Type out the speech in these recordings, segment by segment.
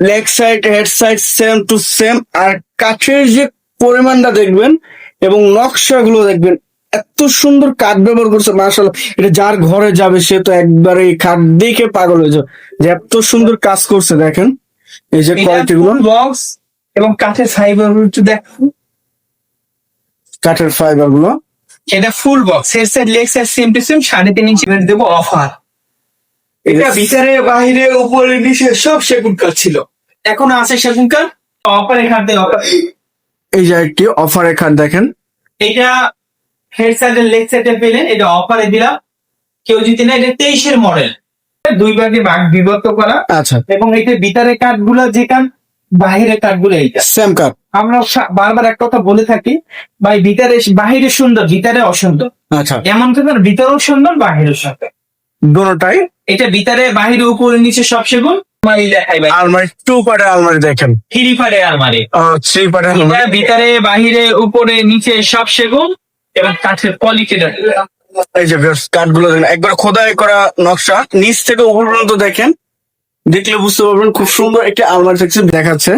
Leg side head side same to same আর কাঠের যে পরিমাণটা দেখবেন এবং নকশাগুলো দেখবেন এত সুন্দর কাঠ ব্যবহার করছে মার্শাল এটা যার ঘরে যাবে সে তো একবারে কাঠ দেখে পাগল হয়ে যাবে। যে এত সুন্দর কাজ করছে দেখেন। এই যে কোয়ালিটি গুলো বক্স এবং কাঠের ফাইবার একটু দেখো। কাঠের ফাইবারগুলো এটা full box head side leg side same to same সাড়ে তিন ইঞ্চি দেবো অফার এটা ভিতরে বাইরে উপরে নিচে সব সেগুন কাঠ ছিল। এখন আছে সেগুন কাঠ অফার এখান থেকে এই যে একটি অফারের খাট দেখেন। এটা হেড সাইড লেগ সাইডে পেলেন এটা অফারে দিলাম। কেউ যদি না এটা তেইশের মডেল দুই ভাগে ভাগ বিভক্ত করা। আচ্ছা। এবং এটা ভিতরে কাঠগুলো যেখান বাহিরের কাঠগুলো এইটা। সেম কাঠ আমরা বারবার একটা কথা বলে থাকি ভাই ভিতরে বাহিরে সুন্দর ভিতরে অসুন্দর। আচ্ছা। এমন না, ভিতরেও সুন্দর বাহিরেও সুন্দর। দোনোটাই এটা ভিতরে বাহিরে উপরে নিচে সব সেগুন আলমারি টু আলমারি দেখেন। থ্রি পারে আলমারি। থ্রি আলমারি। ভিতরে বাহিরে উপরে নিচে সব সেগুন এবং কাঠের কোয়ালিটিটা এই যে কাঠ দেখেন একবার খোদাই করা নকশা। নিচ থেকে উপর পর্যন্ত দেখেন দেখলে বুঝতে পারবেন খুব সুন্দর একটি আলমারি থাকছে দেখাচ্ছে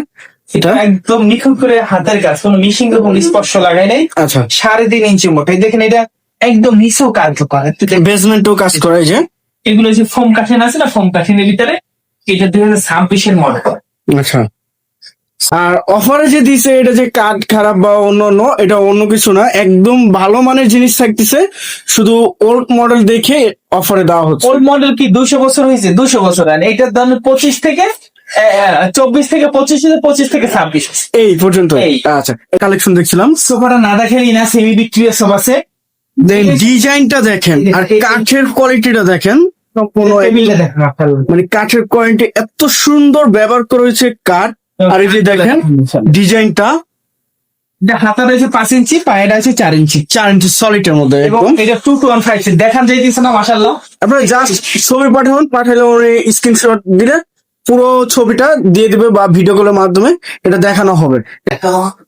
এটা। একদম নিখুঁত করে হাতের কাজ কোনো মিশিং কোনো স্পর্শ লাগাই নাই। আচ্ছা। সাড়ে তিন ইঞ্চি মোটা দেখেন এটা একদম নিচেও কাজ করে। বেসমেন্টও কাজ করে যে। এগুলো যে ফোম কাঠিন আছে না ফোম কাঠিনের ভিতরে এটা দুই হাজার ছাব্বিশের মডেল আচ্ছা। আর অফারে যে দিছে এটা যে কাঠ খারাপ বা অন্য অন্য এটা অন্য কিছু না একদম ভালো মানের জিনিস থাকতেছে শুধু ওল্ড মডেল দেখে অফারে দেওয়া হচ্ছে। ওল্ড মডেল কি দুশো বছর হয়েছে? দুশো বছর আর এইটার দাম পঁচিশ থেকে চব্বিশ থেকে পঁচিশ পঁচিশ থেকে ছাব্বিশ এই পর্যন্ত। আচ্ছা কালেকশন দেখছিলাম। সোফাটা না দেখালি না সেমি বিক্রিয়া সব আছে। দেন ডিজাইনটা দেখেন আর কাঠের কোয়ালিটিটা দেখেন। সম্পূর্ণ মানে কাঠের কোয়ালিটি এত সুন্দর ব্যবহার করা হয়েছে কাঠ। আর এই যে দেখেন ডিজাইনটা এটা হাতা রয়েছে পাঁচ ইঞ্চি পায়েটা আছে চার ইঞ্চি। চার ইঞ্চি সলিডের মধ্যে এবং এটা টু টু ওয়ান ফাইভ দেখান যাইতেছে না মাসাল্লাহ আপনারা জাস্ট ছবি পাঠান পাঠালে ওর স্ক্রিনশট দিলে পুরো ছবিটা দিয়ে দিবে বা ভিডিও কলের মাধ্যমে এটা দেখানো হবে।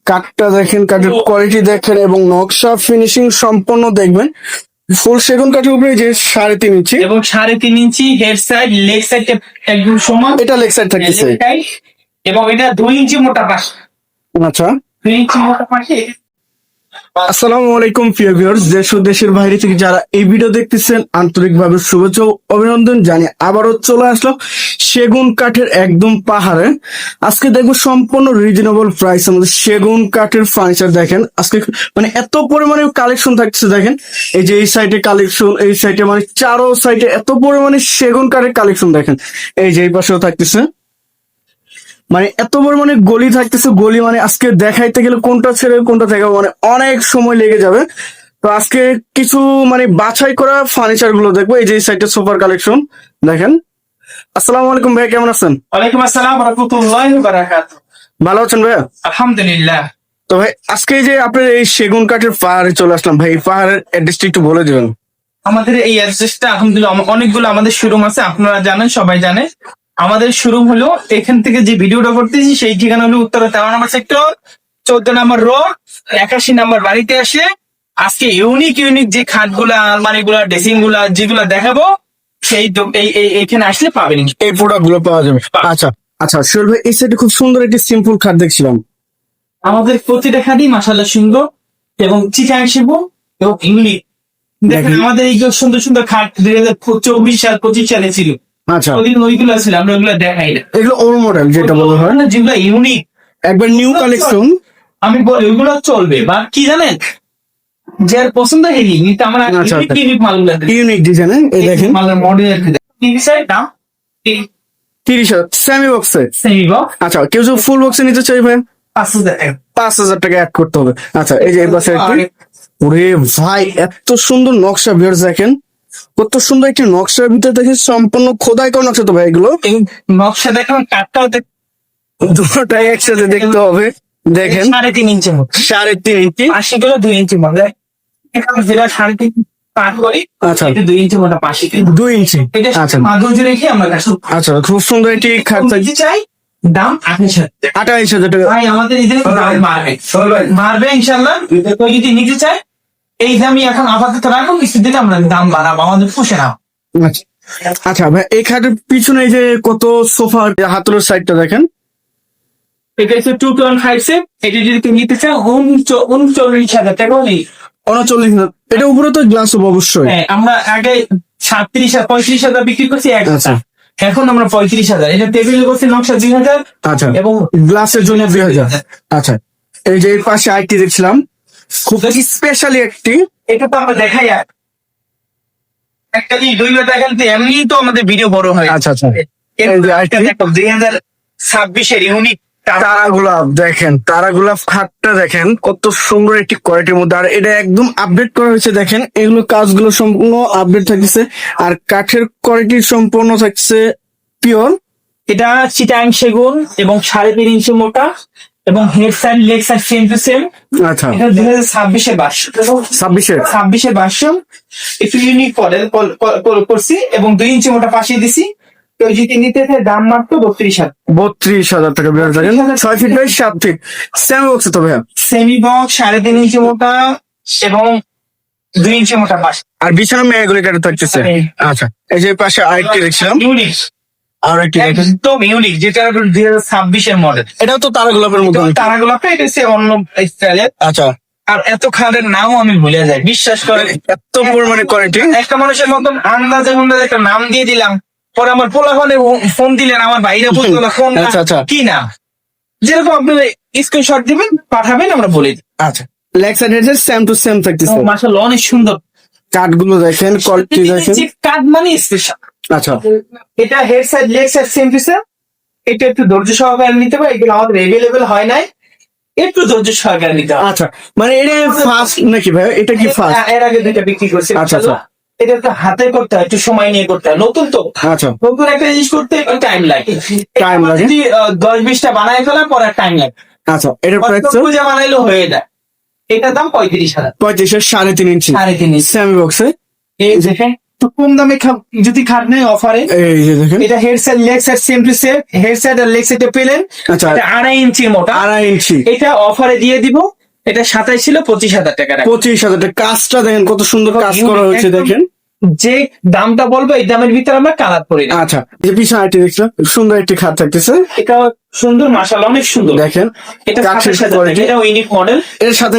কাঠটা দেখেন কাঠের কোয়ালিটি দেখেন এবং নকশা ফিনিশিং সম্পূর্ণ দেখবেন। ফুল সেগুন কাঠের উপরে যে সাড়ে তিন ইঞ্চি। এবং সাড়ে তিন ইঞ্চি হেড সাইড লেগ সাইড একদম সমান। এটা লেগ সাইড থাকতেছে। এবং এটা দুই ইঞ্চি মোটা পাশ। আচ্ছা। দুই ইঞ্চি মোটা পাশে। আসসালামু আলাইকুম, প্রিয় ভিউয়ার্স দেশ ও দেশের বাইরে থেকে যারা এই ভিডিও দেখতেছেন, আন্তরিকভাবে শুভেচ্ছা অভিনন্দন আবারও চলে আসলো সেগুন কাঠের একদম পাহাড়ে। আজকে দেখব সম্পূর্ণ রিজনেবল প্রাইস আমাদের সেগুন কাঠের ফার্নিচার দেখেন। আজকে মানে এত পরিমাণে কালেকশন থাকছে দেখেন। এই যে এই সাইডে কালেকশন এই সাইডে মানে চারো সাইডে এত পরিমাণে সেগুন কাঠের কালেকশন দেখেন। এই যে এই পাশেও থাকতেছে। মানে এত বড় মানে গলি থাকতেছে গলি মানে আজকে দেখাইতে গেলে কোনটা ছেড়ে কোনটা দেখাবো মানে অনেক সময় লেগে যাবে। তো আজকে কিছু মানে বাছাই করা ফার্নিচারগুলো দেখব এই যে সাইডে সোফার কালেকশন দেখেন। আসসালামু আলাইকুম ভাই কেমন আছেন? ওয়ালাইকুম আসসালাম রহমতুল্লাহ বারাকাত ভালো আছেন ভাইয়া? আলহামদুলিল্লাহ। তো ভাই আজকে যে আপনার এই সেগুন কাঠের পাহাড়ে চলে আসলাম ভাই পাহাড়ের অ্যাড্রেসটা একটু বলে দিবেন। আমাদের এই অ্যাড্রেসটা আলহামদুলিল্লাহ অনেকগুলো আমাদের শোরুম আছে আপনারা জানেন সবাই জানে। আমাদের শোরুম হলো এখান থেকে যে ভিডিওটা করতেছি সেই ঠিকানা হলো উত্তর তেরো নম্বর সেক্টর চোদ্দ নম্বর রোড একাশি নম্বর বাড়িতে আসে আজকে ইউনিক ইউনিক যে খাটগুলা আলমারি গুলা ড্রেসিংগুলা যেগুলা দেখাবো সেই এই- আসলে পাবেন। এই প্রোডাক্টগুলো পাওয়া যাবে। আচ্ছা আচ্ছা শিওর ভাই এই সাইডে খুব সুন্দর একটি সিম্পল খাট দেখছিলাম। আমাদের প্রতিটা খাটই মাসাল্লাহ সুন্দর এবং চিটাং শিবু এবং ইউনিক দেখেন দেখেন। আমাদের এই সুন্দর সুন্দর খাট দুই হাজার চব্বিশ সাল পঁচিশ সালে ছিল। আচ্ছা। ওদিন ওইগুলো ছিল আমরা ওইগুলো দেখাই না। এগুলো ওল্ড মডেল যেটা বলা হয়। না, যেগুলো ইউনিক একবার নিউ কালেকশন আমি বলি ওইগুলো চলবে বা কি জানেন? যার পছন্দ হেরি কিন্তু আমরা আচ্ছা, ইউনিক আচ্ছা। মালগুলো ইউনিক ডিজাইনের এই দেখেন। মালের মডেল টিভি সাইড দাম তিরিশ হাজার। সেমি বক্সে সেমি বক্স আচ্ছা কেউ যদি ফুল বক্সে নিতে চাই ভাই পাঁচ হাজার টাকা। পাঁচ হাজার টাকা অ্যাড করতে হবে। আচ্ছা এই যে এই পাশে ওরে ভাই এত সুন্দর নকশা বের দেখেন। কত সুন্দর একটি নকশার ভিতরে দেখে সম্পূর্ণ খোদাই করা নকশা তো ভাই এগুলো। এই নকশা দেখুন কাঠটাও দেখ দুটাই একসাথে দেখতে হবে। দেখেন। সাড়ে তিন ইঞ্চি মতো। সাড়ে তিন ইঞ্চি। পাশে গুলো দুই ইঞ্চি এখানে যেটা সাড়ে তিন আচ্ছা। দুই ইঞ্চি মোটা পাশে। দুই ইঞ্চি। এটা মাধুর্য রেখে আমরা কাছে খুব সুন্দর একটি চাই দাম আঠাশ হাজার। হাজার টাকা। ভাই আমাদের বাড়বে। ইনশাল্লাহ যদি নিতে চাই এই দামই এখন আপাতত রাখুন কিছুদিন আমরা দাম বাড়াবো আমাদের পুষে নাও। আচ্ছা। আচ্ছা এই খাটের পিছনে এই যে কত সোফা হাতলের সাইডটা দেখেন। এটা হচ্ছে টু টোয়েন ফাইভ সেট এটা যদি কেউ নিতে উনচ- উনচল্লিশ হাজার টাকা হলেই উনচল্লিশ হাজার। এটা উপরে তো গ্লাস হবে অবশ্যই। হ্যাঁ আমরা আগে সাতত্রিশ পঁয়ত্রিশ হাজার বিক্রি করছি এক আচ্ছা। এখন আমরা পঁয়ত্রিশ হাজার। এটা টেবিলে করছি নকশা দুই হাজার আচ্ছা। এবং গ্লাসের জন্য দুই হাজার। আচ্ছা। এই যে এর পাশে আইটি দেখছিলাম। খুব স্পেশালি একটি। এটা তো আমরা দেখাই আর। একটা জিনিস দুইবার দেখেন এমনি তো আমাদের ভিডিও বড় হয় আচ্ছা আচ্ছা। দুই হাজার ছাব্বিশের ইউনিক তারাগুলা দেখেন তারাগুলা খাটটা দেখেন কত সুন্দর একটি কোয়ালিটির মধ্যে। আর এটা একদম আপডেট করা হয়েছে দেখেন। এগুলো কাজগুলো সম্পূর্ণ আপডেট থাকছে আর কাঠের কোয়ালিটি সম্পূর্ণ থাকছে পিওর এটা চিটাং সেগুন এবং সাড়ে তিন ইঞ্চি মোটা। এবং head side leg side same to same আচ্ছা। এটা দুই হাজার ছাব্বিশের বাস ছাব্বিশে? ছাব্বিশের ভার্সন একটু ইউনিক মডেল করছি এবং দুই ইঞ্চি মোটা পাশিয়ে দিছি। কেউ যদি নিতে চায় দাম মাত্র বত্রিশ হাজার। বত্রিশ হাজার টাকা বেরো দেখেন। ছয় ফিট বাই সাত ফিট সেম বক্সে তো ভাইয়া। সেমি বক্স সাড়ে তিন ইঞ্চি মোটা এবং দুই ইঞ্চি মোটা পাশ আর বিছানা মেয়েগুলি কাটে থাকতেছে। আচ্ছা এই যে পাশে আরেকটি দেখছিলাম। ইউনিক আর একটি একদম ইউনিক যেটা দুই হাজার ছাব্বিশের মডেল এটাও তো তারা গোলাপের মতো তারাগুলো এটা হচ্ছে অন্য স্টাইলের আচ্ছা। আর এত খাদের নামও আমি ভুলে যাই বিশ্বাস করেন। এত পরিমাণে কোয়ালিটি একটা মানুষের মতন আন্দাজে আন্দাজে একটা নাম দিয়ে দিলাম পরে আমার পোলা ফোনে দিলেন আমার ভাইরা বুঝলো না ফোন আচ্ছা, আচ্ছা। কি নাম যেরকম আপনি স্ক্রিনশট দিবেন পাঠাবেন আমরা বলি আচ্ছা। Side head same to same থাকতেছে। মাসাল অনেক সুন্দর। কাঠগুলো দেখেন কোয়ালিটি দেখেন। কার্ড মানে স্পেশাল আচ্ছা। এটা head side leg side same same এটা একটু ধৈর্য সহকারে নিতে হবে এগুলো আমাদের এভেলেবেল হয় নাই। একটু ধৈর্য সহকারে নিতে হবে। আচ্ছা মানে এটা ফার্স্ট নাকি ভাই? এটা কি ফার্স্ট এর আগে দুইটা বিক্রি করছি আচ্ছা, আচ্ছা। এটা তো হাতে করতে হয় একটু সময় নিয়ে করতে হয়। নতুন তো। আচ্ছা। নতুন একটা জিনিস করতে টাইম লাগে। Time লাগে। যদি দশ বিশটা বানাই ফেলা পরে টাইম লাগে। আচ্ছা এটার প্রাইস কত পূজা বানাইলেও হয়ে যায়। এটার দাম পঁয়ত্রিশ হাজার। পঁয়ত্রিশের সাড়ে তিন ইঞ্চি। সাড়ে তিন ইঞ্চি। সেমি বক্সে এই দেখেন। তো কম দামে যদি খাট নেই অফারে এটা head side leg side same to same head side R leg সাইডে পেলেন। আচ্ছা। আড়াই ইঞ্চির মোটা। আড়াই ইঞ্চি। এটা অফারে দিয়ে দিব। এটা সাতাই ছিল পঁচিশ হাজার টাকা পঁচিশ হাজার টাকা। কাজটা দেখেন কত সুন্দর কাজ করা হয়েছে দেখেন। যে দামটা বলব এই দামের ভিতরে আমরা কালার করি আচ্ছা যে পিছনে আইটি দেখছিলাম। সুন্দর একটি খাট থাকতেছে। এটা সুন্দর মাসাল অনেক সুন্দর। দেখেন। এটা কাঠের হাজার এটা ইউনিক মডেল এর সাথে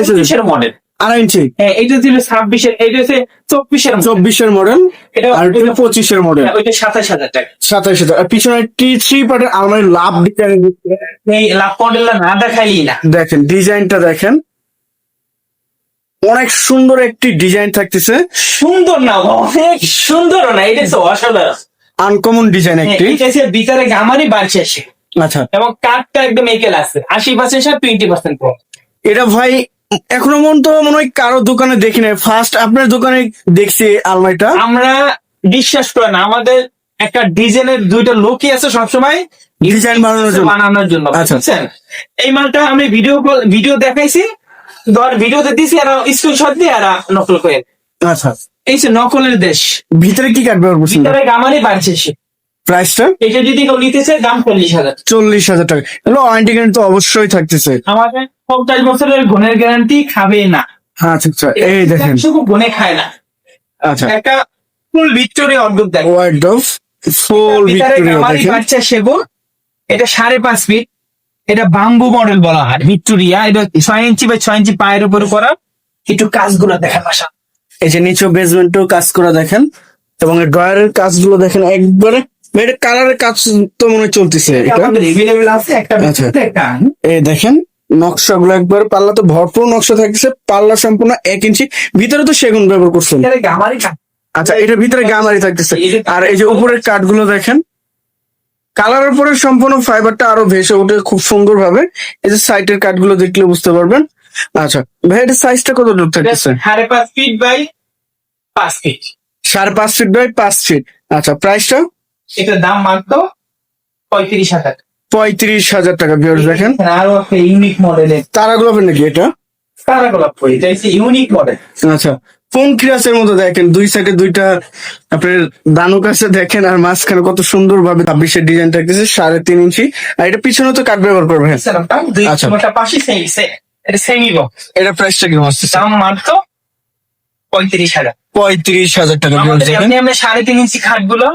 মডেল আড়াই ইঞ্চি। হ্যাঁ এটা ছিল ছাব্বিশের এটা হচ্ছে চব্বিশের চব্বিশের মডেল এটা আর এটা পঁচিশের মডেল হ্যাঁ, ওইটা সাতাশ হাজার টাকা। সাতাশ হাজার। আর পিছনে থ্রি পার্টের আলমারি লাভ ডিজাইন এই লাভ মডেলটা না দেখাইলি না। দেখেন ডিজাইনটা দেখেন। অনেক সুন্দর একটি ডিজাইন থাকতেছে। সুন্দর না অনেক সুন্দর না এটা অসাধারণ। আনকমন ডিজাইন হ্যাঁ, একটি। এটা হচ্ছে ভিতরে গামারি বাড়ছে সে আচ্ছা। এবং কাঠটা একদম একেল আছে আশি পার্সেন্ট সার টোয়েন্টি পার্সেন্ট এটা ভাই এখনও মন তো মনে হয় কারও দোকানে দেখি নাই। ফার্স্ট আপনার দোকানে দেখছি আলমারিটা। আমরা বিশ্বাস করেন আমাদের একটা ডিজাইনের দুইটা লোকই আছে সবসময় ডিজাইন বানানোর জন্য। বানানোর জন্য আচ্ছা। বুঝছেন? এই মালটা আমি ভিডিও ভিডিও দেখাইছি ধর ভিডিওতে দিছি আর স্ক্রিনশট দিয়ে আর নকল করে। আচ্ছা। এই যে নকলের দেশ। ভিতরে কি কাটবে ভিতরে গামারি বাড়ছে সে। প্রাইসটা? এটা যদি কেউ নিতে চায় দাম চল্লিশ হাজার চল্লিশ হাজার টাকা। এগুলো ওয়ারেন্টি গ্যারান্টি তো অবশ্যই থাকতেছে। আমাদের পঞ্চাশ বছরের গুণের গ্যারান্টি খাবে না। আচ্ছা আচ্ছা এই দেখেন। শুধু গুণে খায় না। আচ্ছা। একটা ফুল ভিক্টোরিয়া অদ্ভুত দেখো। ওয়াইড ডফ ফুল দেখেন। বাড়ছে সেগুন এটা সাড়ে পাঁচ ফিট এটা বাম্বু মডেল বলা হয়। ভিক্টোরিয়া এটা ছয় ইঞ্চি বা ছয় ইঞ্চি পায়ের উপর করা। একটু কাজগুলো দেখা বাসা এই যে নিচে বেসমেন্টও কাজ করা দেখেন। এবং ড্রয়ারের কাজগুলো দেখেন একবারে এটা কালারের কাজ তো মনে চলতেছে এটা একটা আচ্ছা। এই দেখেন নকশাগুলো একবার পাল্লা তো ভরপুর নকশা থাকছে পাল্লা সম্পূর্ণ এক ইঞ্চি। ভিতরে তো সেগুন ব্যবহার করছেন। আচ্ছা এটার ভিতরে গামারি থাকতেছে। আর এই যে উপরের কাঠগুলো দেখেন কালারের পরে সম্পূর্ণ ফাইবারটা আরও ভেসে ওঠে খুব সুন্দর ভাবে এই যে সাইডের কাঠগুলো দেখলে বুঝতে পারবেন। আচ্ছা ভাই এটার সাইজটা কত দূর থাকতেছে? সাড়ে পাঁচ ফিট বাই পাঁচ ফিট সাড়ে পাঁচ ফিট বাই পাঁচ ফিট আচ্ছা প্রাইসটা এটার দাম মাত্র পঁয়ত্রিশ হাজার পঁয়ত্রিশ হাজার টাকা বিয়ার দেখেন। আরও একটা ইউনিক মডেলের তারা গোলাপের নাকি এটা? কারা গোলাপ করি এটা হচ্ছে ইউনিক মডেল আচ্ছা ফোন ক্রিয়াসের মতো দেখেন দুই সাইডে দুইটা আপনার দানুক আছে দেখেন আর মাঝখানে কত সুন্দর ভাবে ছাব্বিশের ডিজাইন থাকতেছে সাড়ে তিন ইঞ্চি। আর এটা পিছনে তো কাঠ ব্যবহার করবে আচ্ছা। পাশে এটা সেমি বক্স এটা প্রাইসটা কি আসতেছে। দাম মাত্র পঁয়ত্রিশ হাজার। পঁয়ত্রিশ হাজার টাকা সাড়ে তিন ইঞ্চি খাটগুলো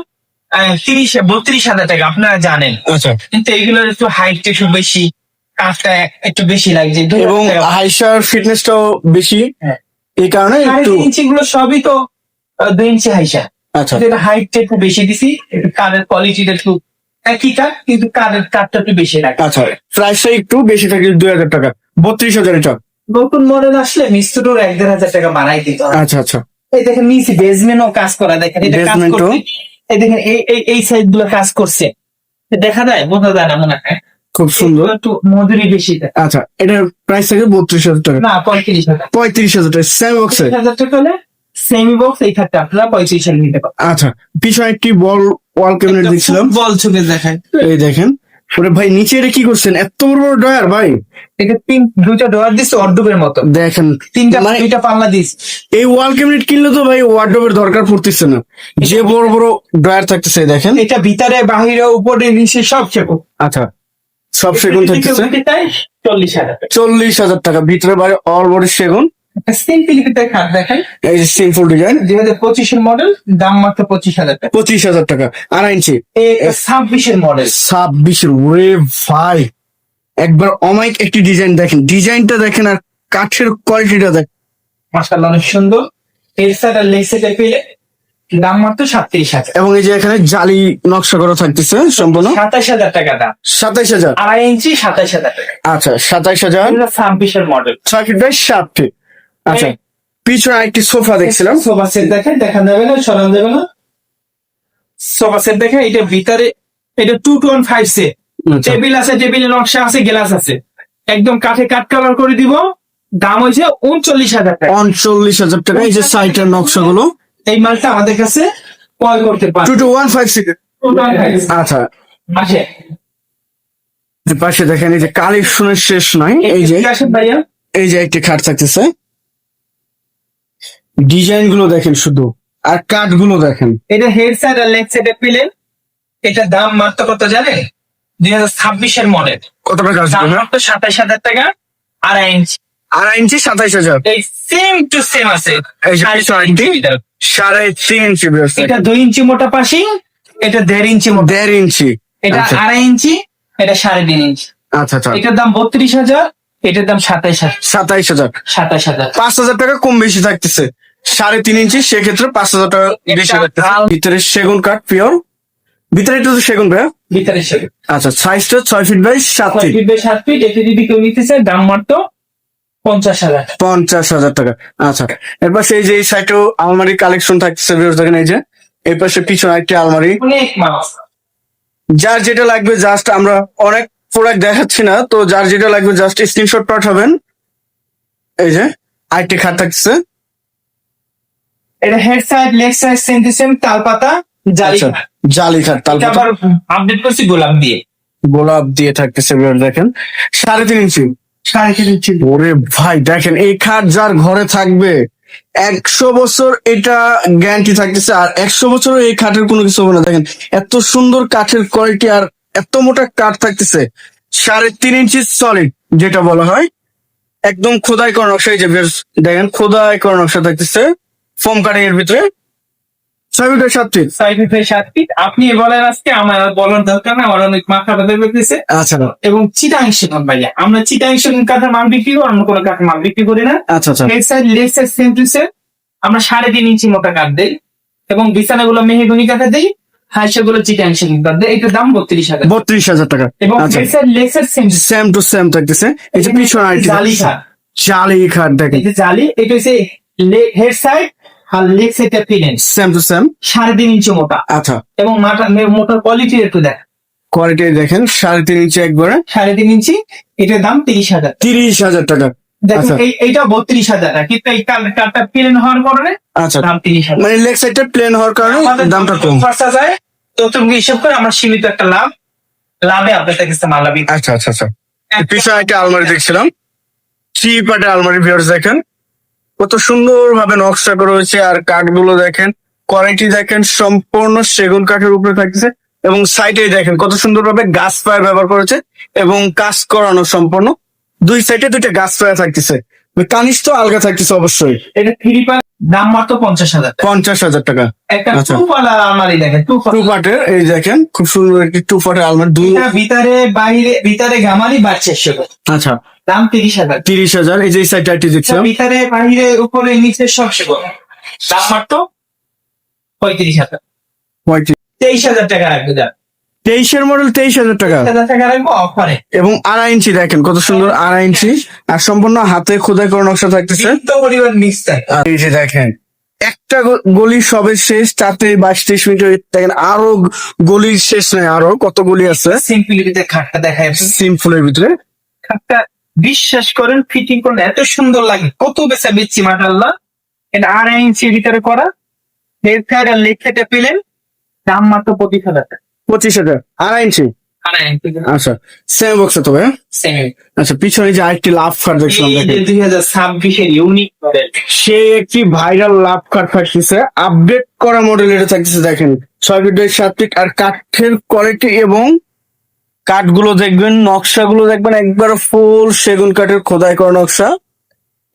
তিরিশ বত্রিশ হাজার টাকা আপনারা জানেন। আচ্ছা। কিন্তু এগুলোর একটু হাইট একটু বেশি কাজটা একটু বেশি লাগছে এবং। হাইসার ফিটনেসটাও বেশি? হ্যাঁ। এই কারণে একটু ইঞ্চি গুলো সবই তো দুই ইঞ্চি হাইসা আচ্ছা। যেটা হাইটটা একটু বেশি দিছি কানের কোয়ালিটিটা একটু একই কাঠ কিন্তু কানের কাঠটা একটু বেশি লাগে। আচ্ছা প্রাইসটা একটু বেশি থাকে দুই হাজার টাকা বত্রিশ হাজার এটা নতুন মডেল আসলে মিস্ত্রির এক দেড় হাজার টাকা বাড়াই দিতে আচ্ছা আচ্ছা। এই দেখেন নিচে বেসমেন্টও কাজ করা দেখেন এটা কাজ? করছে। এই দেখেন এই এই সাইডগুলো কাজ করছে। দেখা যায় বোঝা যায় না মনে হয়। খুব সুন্দর। একটু মজুরি বেশি আচ্ছা এটার প্রাইস থাকে বত্রিশ হাজার টাকা। না পঁয়ত্রিশ হাজার পঁয়ত্রিশ হাজার টাকা সেম বক্স হাজার টাকা হলে সেমি বক্স এই খাটটা আপনারা পঁয়ত্রিশ হাজার নিতে পারেন আচ্ছা পিছনে একটি বল ওয়াল ক্যাবিনেট দেখছিলাম। বল ছুকে দেখায়। এই দেখেন। ওরে ভাই নিচে এটা কি করছেন? এত বড় বড় ডয়ার ভাই। এটা তিন দুইটা ডোয়ার দিচ্ছে অর্ডুবের মতো। দেখেন তিনটা মানে দুইটা পাল্লা দিস। এই ওয়াল ক্যাবিনেট কিনলে তো ভাই ওয়ার্ডরোবের দরকার পড়তেছে না। যে বড় বড় ড্রয়ার থাকতেছে দেখেন। এটা ভিতরে বাহিরে উপরে নিচে সব চেপো আচ্ছা সব সেগুন থাকতেছে। চল্লিশ হাজার চল্লিশ হাজার টাকা ভিতরে বাইরে অল বডি সেগুন। সিম্পল ভিতরে খাট দেখাই। এই যে সিম্পল ডিজাইন দুই হাজার পঁচিশের মডেল দাম মাত্র পঁচিশ হাজার টাকা। পঁচিশ হাজার টাকা আড়াই ইঞ্চি। ছাব্বিশের মডেল ছাব্বিশের ওরে ভাই। একবার অমাইক একটি ডিজাইন দেখেন। ডিজাইনটা দেখেন আর কাঠের কোয়ালিটিটা দেখেন মাসাল্লাহ অনেক সুন্দর। এর পেলে দাম মাত্র সাতত্রিশ হাজার। এবং এই যে এখানে জালি নকশা করা থাকতেছে সম্পূর্ণ। সাতাশ হাজার টাকা দাম। সাতাইশ হাজার। আড়াই ইঞ্চি সাতাশ হাজার টাকা। আচ্ছা সাতাইশ হাজার। ছাব্বিশের মডেল ছয় ফিট বাই সাত ফিট আচ্ছা। পিছনে একটি সোফা দেখছিলাম। সোফা সেট দেখেন দেখা যাবে না সরান যাবে না। সোফা সেট দেখেন এটা ভিতরে এটা two two one five set. Table আছে টেবিলের নকশা আছে গ্লাস আছে। একদম কাঠে কাঠ কালার করে দিব। দাম হয়েছে উনচল্লিশ হাজার টাকা। উনচল্লিশ হাজার টাকা এই যে সাইটের নকশাগুলো। এই মালটা আমাদের কাছে কল করতে পারে two two one five six আচ্ছা। যে পাশে দেখেন এই যে কালেকশনের শেষ নাই এই যে এই যে একটি খাট থাকতেছে। ডিজাইনগুলো দেখেন শুধু। আর কাঠগুলো দেখেন। এটা হেড সাইড আর লেগ সাইডে পিলেন এটা দাম মাত্র কত জানেন? দুই হাজার ছাব্বিশের মডেল কত টাকা দাম মাত্র সাতাশ হাজার টাকা আড়াই ইঞ্চি আড়াই ইঞ্চি সাতাইশ হাজার। এই সেম টু সেম আছে। সাড়ে তিন ইঞ্চি এটা দুই ইঞ্চি মোটা পাশি এটা দেড় ইঞ্চি দেড় ইঞ্চি এটা আচ্ছা। আড়াই ইঞ্চি এটা সাড়ে তিন ইঞ্চি আচ্ছা আচ্ছা। এটার দাম বত্রিশ হাজার এটার দাম সাতাইশ হাজার। সাতাইশ হাজার। সাতাশ হাজার। পাঁচ হাজার টাকা কম বেশি থাকতেছে। সাড়ে তিন ইঞ্চি সেক্ষেত্রে পাঁচ হাজার টাকা বেশি এটা ভিতরে সেগুন কাঠ পিওর। ভিতরে একটু সেগুন ভাইয়া। ভিতরে সেগুন। আচ্ছা সাইজটা ছয় ফিট বাই সাত ফিট বাই সাত ফিট এতে যদি কেউ নিতে চায় দাম মাত্র পঞ্চাশ হাজার পঞ্চাশ হাজার টাকা। আচ্ছা এরপর সেই যে এই সাইডেও আলমারি কালেকশন viewers দেখেন এই যে। এই পাশে পিছনে একটি আলমারি। যার যেটা লাগবে জাস্ট আমরা অনেক প্রোডাক্ট দেখাচ্ছি না তো যার যেটা লাগবে জাস্ট স্ক্রিনশট পাঠাবেন। এই যে আরেকটি খাট থাকতেছে। এটা head side leg side same to same তাল পাতা জালি আচ্ছা জালি খাট এটা আপডেট করছি গোলাপ দিয়ে। গোলাপ দিয়ে থাকতেছে দেখেন। সাড়ে তিন ইঞ্চি সাড়ে তিন ইঞ্চি ওরে ভাই দেখেন এই খাট যার ঘরে থাকবে একশো বছর এটা গ্যারান্টি থাকতেছে আর একশো বছর এই খাটের কোনো কিছু হবে না। দেখেন এত সুন্দর কাঠের কোয়ালিটি আর এত মোটা কাঠ থাকতেছে। সাড়ে তিন ইঞ্চি সলিড যেটা বলা হয়। একদম খোদাই করা নকশা এই যে দেখেন খোদাই করা নকশা থাকতেছে। ফোম কাটিং এর ভিতরে? ছয় সাত ফিট। ছয় ফিট সাত ফিট। আপনি বলেন আজকে আমার বলার দরকার না আমার অনেক মাথা ব্যথা করতেছে। আচ্ছা। এবং চিটাং ভাইয়া আমরা চিটাং কাঠের মাল বিক্রি করি অন্য কোনো কাঠের মাল বিক্রি করি না। আচ্ছা আচ্ছা। Head side leg side same to same আমরা সাড়ে তিন ইঞ্চি মোটা কাঠ দেই এবং বিছানাগুলো মেহেগুনি কাঠে দেই চিটাং কাঠ দেই। এটার দাম বত্রিশ হাজার। বত্রিশ হাজার টাকা। এবং head side leg side same same to same থাকতেছে। এই যে পিছনে জালি খাট। জালি খাট দেখেন। এই জালি এটা হচ্ছে হেড সাইড আর লেগ সাইডটা পিলেন সেম টু সেম সাড়ে তিন ইঞ্চি মোটা। আচ্ছা। এবং মাথা মোটার কোয়ালিটি একটু দেখ। কোয়ালিটি দেখেন সাড়ে তিন ইঞ্চি একবারে। সাড়ে তিন ইঞ্চি এটার দাম তিরিশ হাজার। তিরিশ হাজার টাকা। দেখুন আচ্ছা। এইটা বত্রিশ হাজার। কিন্তু এই প্লেন হওয়ার কারণে আচ্ছা। দাম তিরিশ হাজার। মানে লেগ সাইডটা প্লেন হওয়ার কারণে দামটা কম। খরচা যায় তো তুমি হিসাব করে আমার সীমিত একটা লাভ। লাভে আপনাদের কাছে মাল লাভ। আচ্ছা আচ্ছা আচ্ছা। পিছনে একটা আলমারি দেখছিলাম। থ্রি পার্টের আলমারি ভিউয়ার্স দেখেন। কত সুন্দর ভাবে নকশা করা হয়েছে আর কাঠগুলো দেখেন। কোয়ালিটি দেখেন, সম্পূর্ণ সেগুন কাঠের উপরে থাকছে এবং সাইডে দেখেন কত সুন্দর ভাবে গাছ পায়ের ব্যবহার করেছে এবং কাজ করানো সম্পূর্ণ। দুই সাইডে দুইটা গাছ পায়া থাকতেছে। কানিস তো আলগা থাকতেছে অবশ্যই। এটা থ্রি দাম মাত্র পঞ্চাশ হাজার পঞ্চাশ হাজার টাকা। একটা আচ্ছা। আলমারি দেখেন টু এই দেখেন খুব সুন্দর একটি টু পার্টের আলমারি দুই ভিতরে বাইরে ভিতরে গামারি বাচ্চাশো আচ্ছা। দাম তিরিশ হাজার। তিরিশ হাজার এই যে সাইডটা একটি দেখছিলাম ভিতরে বাইরে উপরে নিচে সব সেগুলো। দাম মাত্র পঁয়ত্রিশ হাজার। পঁয়ত্রিশ তেইশ হাজার টাকা রাখবে দাম। তেইশের মডেল তেইশ হাজার টাকা। এবং আড়াই ইঞ্চি দেখেন কত সুন্দর আড়াই ইঞ্চি। আর সম্পূর্ণ হাতে খোদাই করে নকশা থাকতেছে। এই যে দেখেন একটা গলি সবে শেষ তাতে বাইশ তেইশ মিনিট দেখেন আরও গলির শেষ নেই আরও কত গলি আছে। সিম্পলিটিতে খাটটা দেখায় সিম্পলের ভিতরে। খাটটা বিশ্বাস করেন ফিটিং করলে এত সুন্দর লাগে। কত বেচা বেচছি মাশাল্লাহ এটা আড়াই ইঞ্চির ভিতরে করা। লেখাটা পেলেন দাম মাত্র পঁচিশ হাজার টাকা। পঁচিশ হাজার। আড়াই ইঞ্চি আচ্ছা সেম বক্সে তবে হ্যাঁ? সেম আচ্ছা পিছনে যে আরেকটি লাভ কার্ড দেখছিলাম দুই হাজার ছাব্বিশের ইউনিক সে একটি ভাইরাল লাভ কার্ড থাকতেছে আপডেট করা মডেল এটা থাকতেছে দেখেন। ছয় ফিটের সাত ফিট আর কাঠের কোয়ালিটি এবং কাঠগুলো দেখবেন নকশাগুলো দেখবেন একবার ফুল সেগুন কাঠের খোদাই করা নকশা।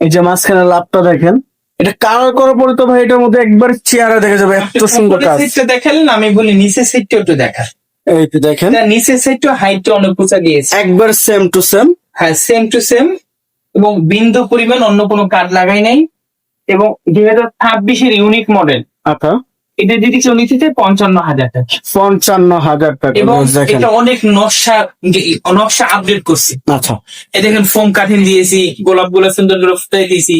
এই যে মাঝখানে লাভটা দেখেন। এটা কালার করার পরে তো ভাই? এটার মধ্যে একবার চেয়ারে দেখা যাবে এত সুন্দর কাজ। সিটটা দেখালেন আমি বলি নিচের সিটটা একটু দেখা এই যে দেখেন। এটা নিচের হাইটটা অনেক উঁচা দিয়েছে একবার সেম টু সেম হ্যাঁ সেম টু সেম এবং বিন্দু পরিমাণ অন্য কোনো কার্ড লাগাই নাই। এবং দুই হাজার ছাব্বিশের ইউনিক মডেল আচ্ছা। এটা যদি কেউ নিতে চায় পঞ্চান্ন হাজার টাকা। পঞ্চান্ন হাজার টাকা এবং এটা অনেক নকশা নকশা আপডেট করছি। আচ্ছা। এই দেখেন ফোম কাঠিন দিয়েছি গোলাপগুলো সুন্দর করে ফুটাই দিয়েছি।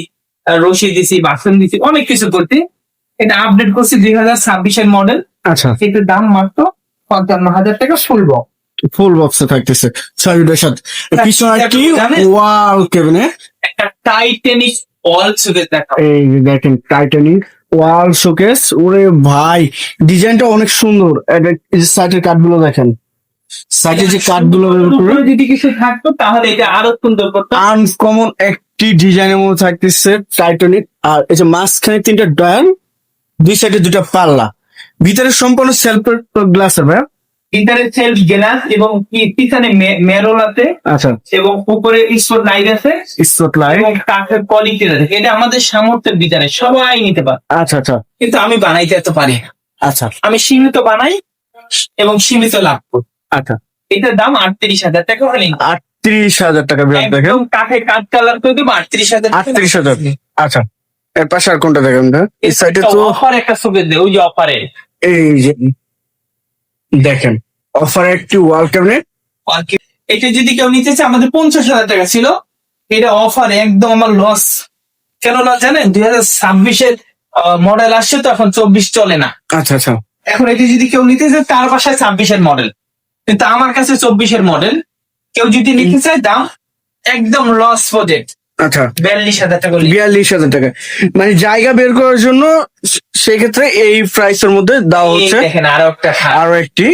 রশি দিছি বাসন দিছি অনেক কিছু করতে এটা আপডেট করছি দুই হাজার ছাব্বিশের মডেল আচ্ছা। এটার দাম মাত্র পঞ্চান্ন হাজার টাকা শুনব ফুল বক্সে থাকতেছে। ফিটের সাথে পিছনে কি? ওয়াল কেবিনে। একটা টাইটেনিক অল সুগের দেখা এই দেখেন টাইটানিক ওয়াল শোকেস ওরে ভাই ডিজাইনটা অনেক সুন্দর। সাইডের কাঠগুলো দেখেন। সাইডে যে কাঠগুলো যদি কিছু থাকতো তাহলে এটা আরও সুন্দর করতো। আনকমন একটি ডিজাইনের মধ্যে থাকতেছে টাইটানিক আর এই যে মাঝখানে তিনটা ডয়ার দুই সাইডে দুটা পাল্লা। ভিতরে সম্পূর্ণ সেলফ ভাই ভিতরে সেলফ গ্লাস এবং পিছনে মেরোল আছে। আচ্ছা। এবং উপরে স্পট লাইট আছে। স্পট লাইট এবং কাঠের কোয়ালিটি আছে এটা আমাদের সামর্থ্যের ভিতরে সবাই নিতে পারে। আচ্ছা আচ্ছা। কিন্তু আমি বানাইতে এত পারি আচ্ছা। আমি সীমিত বানাই এবং সীমিত লাভ করি। আচ্ছা। এটার দাম আটত্রিশ হাজার টাকা হলে আটত্রিশ হাজার টাকা বিরাট দেখেন। একদম কাঠে কাঠ কালার করে দেবো আটত্রিশ হাজার আটত্রিশ হাজার। আচ্ছা। এর পাশে আর কোনটা দেখেন ভাই? এই সাইডে তো অফার একটা সুবিধা দেয় ওই যে অফারে এই যে দেখেন অফার একটি ওয়াল ক্যাবিনেট এটা যদি কেউ নিতে চায় আমাদের পঞ্চাশ হাজার টাকা ছিল। এটা অফার একদম আমার লস কেন না জানেন দুই হাজার ছাব্বিশের মডেল আসছে তো এখন চব্বিশ চলে না। আচ্ছা আচ্ছা। এখন এটি যদি কেউ নিতে চায় তার বাসায় ছাব্বিশের মডেল কিন্তু আমার কাছে চব্বিশের মডেল কেউ যদি নিতে চায় দাম একদম লস প্রজেক্ট আচ্ছা। বিয়াল্লিশ হাজার টাকা। বিয়াল্লিশ হাজার টাকা। মানে জায়গা বের করার জন্য সেক্ষেত্রে এই প্রাইসের মধ্যে দেওয়া হচ্ছে দেখেন আরও একটা আরও একটি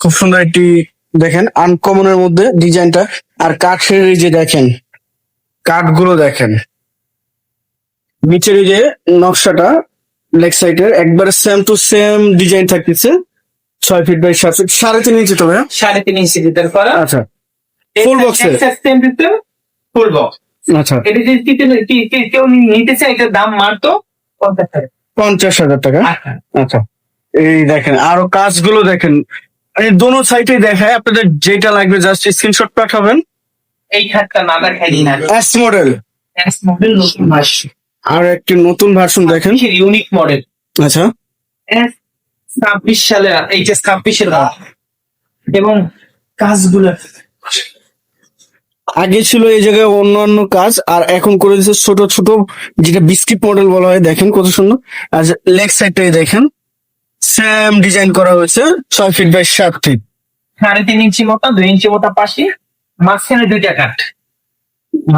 খুব সুন্দর একটি দেখেন আনকমনের মধ্যে ডিজাইনটা আর কাঠের এই যে দেখেন কাঠগুলো দেখেন। নিচের এই যে নকশাটা লেগ সাইডের একবারে সেম টু সেম ডিজাইন থাকতেছে। ছয় ফিট বাই সাত ফিট সাড়ে তিন ইঞ্চি তবে? সাড়ে তিন ইঞ্চি করা। আচ্ছা। Box এ? ফুল বক্স আচ্ছা। এটা যদি কেউ- নিতে চায় এটার দাম মারতো পঞ্চাশ টাকা পঞ্চাশ হাজার টাকা? আচ্ছা। আচ্ছা। এই দেখেন আরও কাজগুলো দেখেন। এই দোনো সাইডে দেখায় আপনাদের যেটা লাগবে জাস্ট স্ক্রিনশট পাঠাবেন। এই খাটটা না দেখাই দিন এস মডেল এস মডেল নতুন মাস আর একটি নতুন ভার্সন দেখেন। ইউনিক মডেল আচ্ছা। এস ছাব্বিশ সালে এইচ এস ছাব্বিশের এবং কাজগুলো আগে ছিল এই জায়গায় অন্য অন্য কাজ আর এখন করে দিচ্ছে ছোট ছোট যেটা বিস্কিট মডেল বলা হয় দেখেন কত সুন্দর। আর লেগ সাইডটাই দেখেন। সেম ডিজাইন করা হয়েছে ছয় ফিট বাই সাত ফিট সাড়ে তিন ইঞ্চি মতো দুই ইঞ্চি মতো পাশে মাঝখানে দুইটা কাঠ।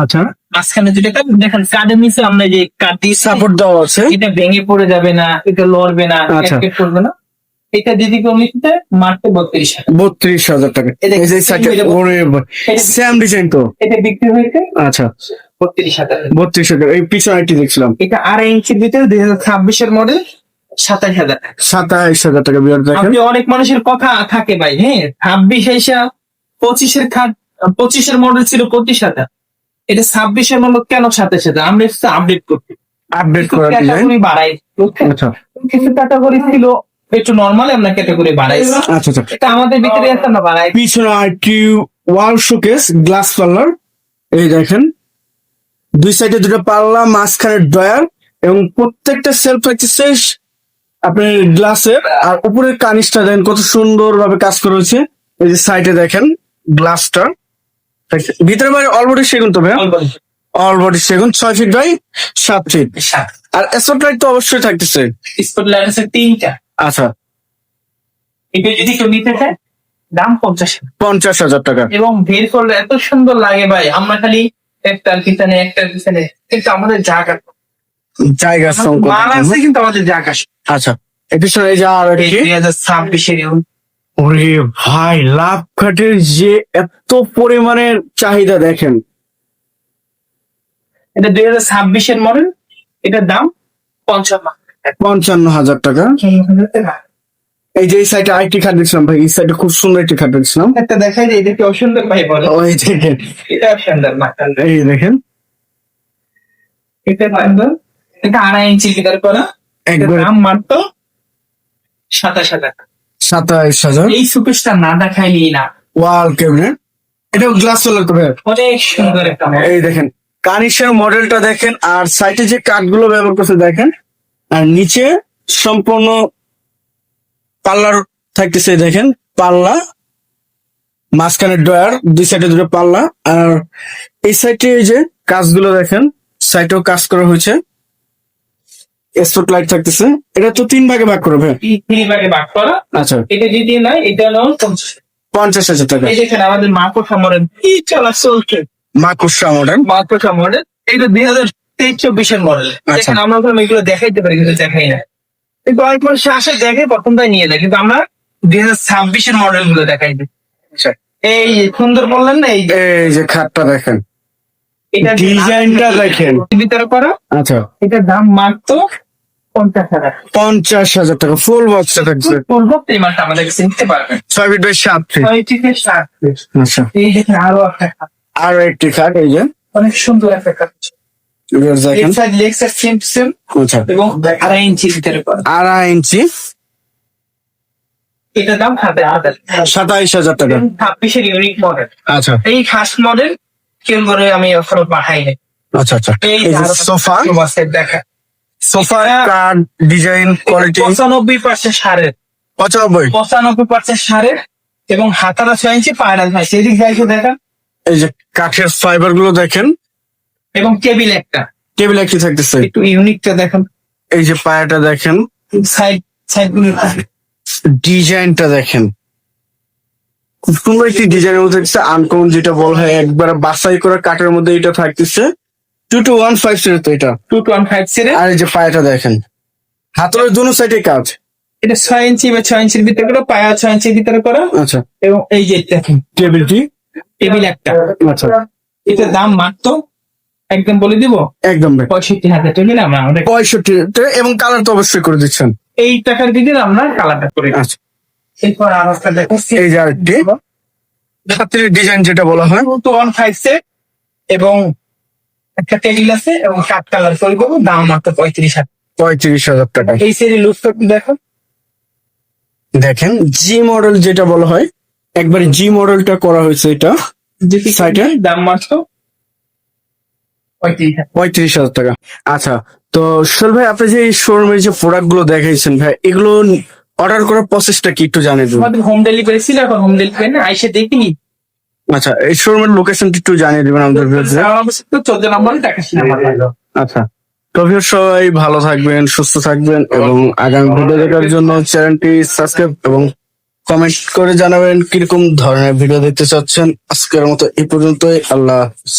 আচ্ছা। মাঝখানে দুইটা কাঠ দেখেন কাঠের নিচে আমরা যে কাঠ দিয়ে সাপোর্ট দেওয়া আছে। এটা ভেঙে পড়ে যাবে না এটা লড়বে না আচ্ছা। করবে না। এটা দিদি কেউ নিতে মারতে বত্রিশ বত্রিশ হাজার টাকা। এই যে এটা- ওরে সেম ডিজাইন তো? এটা বিক্রি হয়েছে। আচ্ছা। বত্রিশ হাজার। বত্রিশ হাজার। এই পিছনে একটি দেখছিলাম। এটা আড়াই ইঞ্চির ভিতরে দুই হাজার ছাব্বিশের মডেল সাতাশ হাজার টাকা। সাতাইশ হাজার টাকা বিয়ার আপনি অনেক মানুষের কথা থাকে ভাই হ্যাঁ? ছাব্বিশ এসা পঁচিশের খাট পঁচিশের মডেল ছিল পঁচিশ হাজার। এটা ছাব্বিশের মডেল কেন সাতাশ হাজার? আমরা আপডেট করতে। আপডেট করা বাড়াই। আচ্ছা। কিছু ক্যাটাগরি ছিল একটু নর্মাল আমরা ক্যাটাগরি বাড়াইছি আচ্ছা আচ্ছা। এটা আমাদের ভিতরে আছে না বাড়াই। পিছনে আরেকটি ওয়াল শোকেস গ্লাস পাল্লার এই দেখেন। দুই সাইডে দুটো পাল্লা মাঝখানে ডয়ার এবং প্রত্যেকটা সেলফ থাকতেছে আপনার গ্লাসের আর উপরের কানিসটা দেখেন কত সুন্দর ভাবে কাজ করা হয়েছে। এই যে সাইডে দেখেন গ্লাসটা ভিতরে বাইরে অলবডি সেগুন তো ভাই অলবডি সেগুন। ছয় ফিট বাই সাত ফিট আর স্পটলাইট তো অবশ্যই থাকতেছে। স্পটলাইট আছে তিনটা। আচ্ছা। এটা যদি কেউ নিতে চায় দাম পঞ্চাশ পঞ্চাশ হাজার টাকা। এবং বের করলে এত সুন্দর লাগে ভাই আমরা খালি একটার পিছনে একটার পিছনে কিন্তু আমাদের জায়গা জায়গা মাল আছে কিন্তু আমাদের জায়গা আচ্ছা এর পিছনে এই যে আর একটি দুই হাজার ছাব্বিশের ওরে ভাই লাভ খাটের যে এত পরিমাণের চাহিদা দেখেন। এটা দুই হাজার ছাব্বিশের মডেল এটার দাম পঞ্চান্ন পঞ্চান্ন হাজার টাকা। এই যে এই সাইডে আরেকটি খাট দিচ্ছিলাম ভাই এই সাইডে খুব সুন্দর একটি খাট দিচ্ছিলাম একটা দেখাই যে এদেরকে অসুন্দর ভাই বলে। ওই দেখেন এটা মাত্রা এই দেখেন। এটা সুন্দর এটা আড়াই ইঞ্চি ভিতরে করা। একবার দাম মাত্র সাতাশ হাজার সাতাইশ হাজার। এই সুকেশটা না দেখাইলি না। ওয়াল ক্যাবিনেট এটা গ্লাস চলার তো ভাই। অনেক সুন্দর একটা এই দেখেন কানিসের মডেলটা দেখেন আর সাইডে যে কাঠগুলো ব্যবহার করছে দেখেন। আর নিচে সম্পূর্ণ পাল্লার থাকতেছে দেখেন পাল্লা মাঝখানে ডয়ার দুই সাইডে দুটো পাল্লা আর এই সাইডে এই যে কাজগুলো দেখেন সাইডেও কাজ করা হয়েছে। স্পট লাইট থাকতেছে। এটা তো তিন ভাগে ভাগ করবে তিন ভাগে ভাগ করা। আচ্ছা। এটা যদি নাই এটা হলো পঞ্চাশ। হাজার টাকা। এই দেখেন আমাদের মাকড়সা মডেল কি চলা চলছে। মাকুসা মডেল মাকড়সা মডেল এটা দুই হাজার তেইশ চব্বিশের মডেল আচ্ছা। আমরা ওখানে এগুলো দেখাইতে পারি কিন্তু দেখাই না কিন্তু অনেক মানুষ আসে দেখে প্রথমটাই নিয়ে যায়। কিন্তু আমরা দুই হাজার ছাব্বিশের মডেলগুলো দেখাই দিই। আচ্ছা। এই সুন্দর বললেন না এই যে, খাটটা দেখেন। ডিজাইনটা দেখেন। ভিতরে করা। আচ্ছা। এটার দাম মাত্র পঞ্চাশ হাজার। পঞ্চাশ হাজার টাকা ফুল বক্সটা থাকছে পূর্ব এই মালটা আমাদের কাছে নিতে পারবেন। ছয় ফিট বাই সাত ফিট ছয় থেকে সাত পিস। আচ্ছা। এই দেখেন আরও একটা আরও একটি খাট এই যে। অনেক সুন্দর একটা কাজ আচ্ছা। এবং আড়াই ইঞ্চি আড়াই ইঞ্চি এটার দাম হাতে হাতে সাতাইশ হাজার টাকা। ছাব্বিশের ইউনিক মডেল আচ্ছা। এই খাস মডেল আমি এখনও আচ্ছা আচ্ছা। এই সোফা? দেখা। সোফা ডিজাইন কোয়ালিটি পঁচানব্বই পার্সেন্ট সারের। পঁচানব্বই? পঁচানব্বই পার্সেন্ট সারের এবং হাতারা ছয় ইঞ্চি পায়রা ছয় দেখেন। এই যে কাঠের ফাইবারগুলো দেখেন। এবং টেবিল একটা। টেবিল একটি থাকতেছে। একটু ইউনিকটা দেখেন। এই যে পায়াটা দেখেন। সাইড সাইড ডিজাইনটা দেখেন। খুব সুন্দর একটি ডিজাইনের মধ্যে থাকছে আনকমন যেটা বলা হয় একবার বাছাই করা কাঠের মধ্যে এটা থাকতেছে। Two two one five zero তো এটা। টু টু ওয়ান ফাইভ সেরে আর এই যে পায়াটা দেখেন। হাতের দুনো সাইডে কাজ। এটা ছয় ইঞ্চি বা ছয় ইঞ্চির ভিতরে করা পায়া ছয় ইঞ্চির ভিতরে করা। আচ্ছা। এবং এই যে দেখেন টেবিলটি? টেবিল একটা। আচ্ছা। এটার দাম মাত্র একদম বলে দিব? একদম পঁয়ষট্টি হাজার টেবিল আমরা আমাদের পঁয়ষট্টি এবং কালার তো অবশ্যই করে দিচ্ছেন। এই টাকার ভিতরে আমরা কালারটা করে আচ্ছা। এরপর আর একটা দেখো এই যে আরেকটি। হাতের ডিজাইন যেটা বলা হয়। টু ওয়ান ফাইভ সেট এবং একটা টেবিল আছে এবং কাঠ কালার করে দেবো দাম মাত্র পঁয়ত্রিশ হাজার। পঁয়ত্রিশ হাজার টাকা। এই সেরি লুজ দেখো। দেখেন জি মডেল যেটা বলা হয় একবারে জি মডেলটা করা হয়েছে এটা। Side দাম মাত্র পঁয়ত্রিশ হাজার। টাকা। আচ্ছা তো সোল ভাই আপনি যে শোরুমের যে প্রোডাক্টগুলো দেখাইছেন ভাই এগুলো অর্ডার করার প্রসেসটা কি একটু জানিয়ে দেবেন আমাদের হোম ডেলিভারি ছিল এখন হোম ডেলিভারি না আইসে দেখিনি আচ্ছা এই শোরুমের লোকেশনটা একটু জানিয়ে দিবেন আমাদের। চোদ্দ নম্বর টাকা আচ্ছা তো সবাই ভালো থাকবেন সুস্থ থাকবেন এবং আগামী ভিডিও দেখার জন্য চ্যানেলটি সাবস্ক্রাইব এবং কমেন্ট করে জানাবেন কীরকম ধরনের ভিডিও দেখতে চাচ্ছেন। আজকের মতো এই পর্যন্তই আল্লাহ হাফিজ।